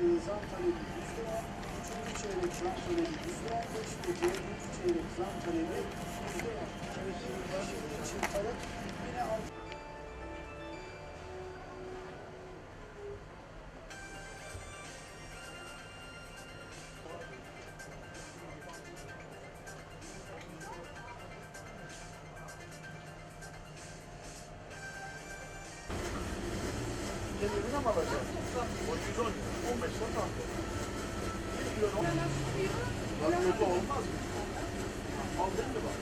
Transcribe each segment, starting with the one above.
zam talebi yüzde on, üçüncü çeyrek zam talebi yüzde on beş ve dördüncü çeyrek zam talebi yüzde on. Şimdi için talep yine altı. Kendine mi alacağız? O 110, 15 lira kaldı. Bir kilo olmaz. Bak kötü olmaz mı? Aldın mı bak?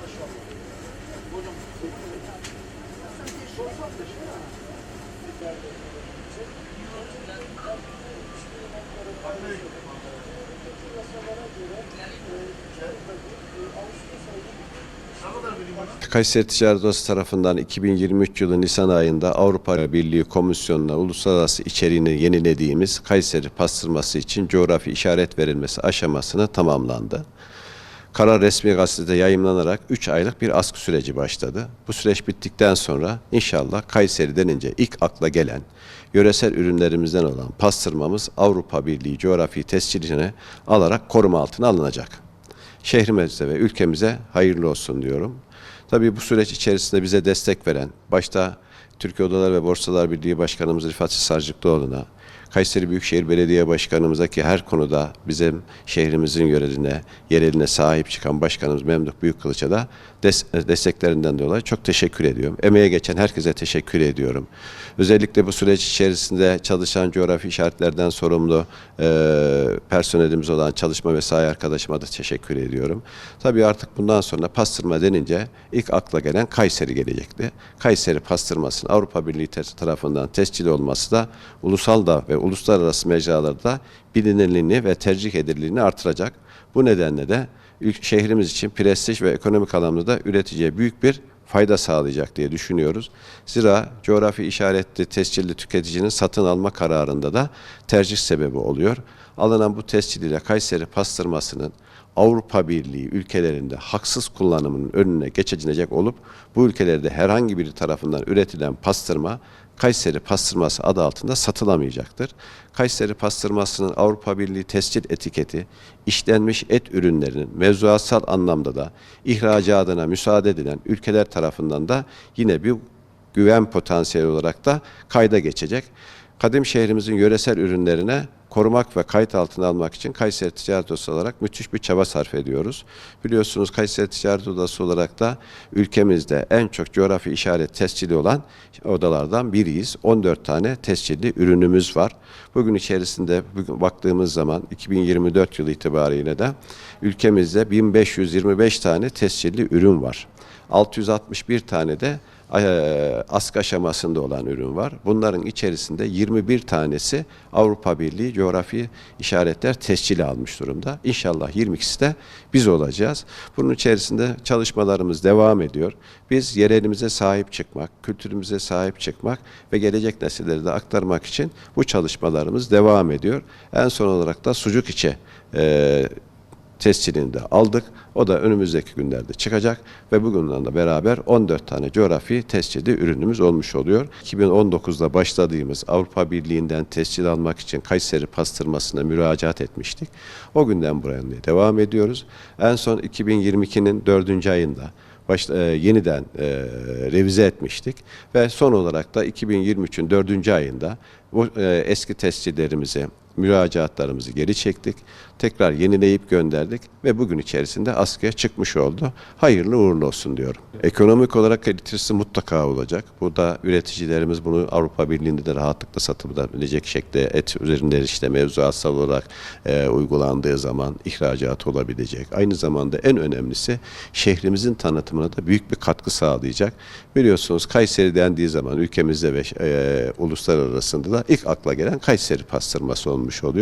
Maşallah. Hocam, Sorsan da şey ya. Yasalara Kayseri Ticaret Odası tarafından 2023 yılı Nisan ayında Avrupa Birliği Komisyonu'na uluslararası içeriğini yenilediğimiz Kayseri pastırması için coğrafi işaret verilmesi aşamasını tamamlandı. Karar resmi gazetede yayımlanarak 3 aylık bir askı süreci başladı. Bu süreç bittikten sonra inşallah Kayseri denince ilk akla gelen yöresel ürünlerimizden olan pastırmamız Avrupa Birliği coğrafi tescilini alarak koruma altına alınacak şehrimize ve ülkemize hayırlı olsun diyorum. Tabii bu süreç içerisinde bize destek veren, başta Türkiye Odalar ve Borsalar Birliği Başkanımız Rifat Sarcıklıoğlu'na, Kayseri Büyükşehir Belediye Başkanımıza ki her konuda bizim şehrimizin yöreline, yereline sahip çıkan Başkanımız Memduh Büyükkılıç'a da des- desteklerinden dolayı çok teşekkür ediyorum. Emeğe geçen herkese teşekkür ediyorum. Özellikle bu süreç içerisinde çalışan coğrafi işaretlerden sorumlu e, personelimiz olan çalışma mesai arkadaşıma da teşekkür ediyorum. Tabii artık bundan sonra pastırma denince ilk akla gelen Kayseri gelecekti. Kayseri pastırmasının Avrupa Birliği tarafından tescil olması da ulusal da ve uluslararası mecralarda bilinirliğini ve tercih edilirliğini artıracak. Bu nedenle de şehrimiz için prestij ve ekonomik anlamda da üreticiye büyük bir fayda sağlayacak diye düşünüyoruz. Zira coğrafi işaretli tescilli tüketicinin satın alma kararında da tercih sebebi oluyor. Alınan bu tescil ile Kayseri pastırmasının Avrupa Birliği ülkelerinde haksız kullanımının önüne geçilecek olup bu ülkelerde herhangi biri tarafından üretilen pastırma Kayseri pastırması adı altında satılamayacaktır. Kayseri pastırmasının Avrupa Birliği tescil etiketi işlenmiş et ürünlerinin mevzuatsal anlamda da ihracatına müsaade edilen ülkeler tarafından da yine bir güven potansiyeli olarak da kayda geçecek. Kadim şehrimizin yöresel ürünlerine korumak ve kayıt altına almak için Kayseri Ticaret Odası olarak müthiş bir çaba sarf ediyoruz. Biliyorsunuz Kayseri Ticaret Odası olarak da ülkemizde en çok coğrafi işaret tescili olan odalardan biriyiz. 14 tane tescilli ürünümüz var. Bugün içerisinde bugün baktığımız zaman 2024 yılı itibariyle de ülkemizde 1525 tane tescilli ürün var. 661 tane de askı aşamasında olan ürün var. Bunların içerisinde 21 tanesi Avrupa Birliği coğrafi işaretler tescili almış durumda. İnşallah 22'si de biz olacağız. Bunun içerisinde çalışmalarımız devam ediyor. Biz yerelimize sahip çıkmak, kültürümüze sahip çıkmak ve gelecek nesillere de aktarmak için bu çalışmalarımız devam ediyor. En son olarak da sucuk içe eee tescilini de aldık. O da önümüzdeki günlerde çıkacak ve bugünden beraber 14 tane coğrafi tescilli ürünümüz olmuş oluyor. 2019'da başladığımız Avrupa Birliği'nden tescil almak için Kayseri pastırmasına müracaat etmiştik. O günden buraya devam ediyoruz. En son 2022'nin 4. ayında baş, e, yeniden e, revize etmiştik ve son olarak da 2023'ün 4. ayında bu e, eski tescillerimizi müracaatlarımızı geri çektik. Tekrar yenileyip gönderdik ve bugün içerisinde askıya çıkmış oldu. Hayırlı uğurlu olsun diyorum. Ekonomik olarak getirisi mutlaka olacak. Bu da üreticilerimiz bunu Avrupa Birliği'nde de rahatlıkla satılabilecek şekilde et üzerinde işte mevzuatsal olarak e, uygulandığı zaman ihracat olabilecek. Aynı zamanda en önemlisi şehrimizin tanıtımına da büyük bir katkı sağlayacak. Biliyorsunuz Kayseri dendiği zaman ülkemizde ve e, uluslararasında da ilk akla gelen Kayseri pastırması olmuş oluyor.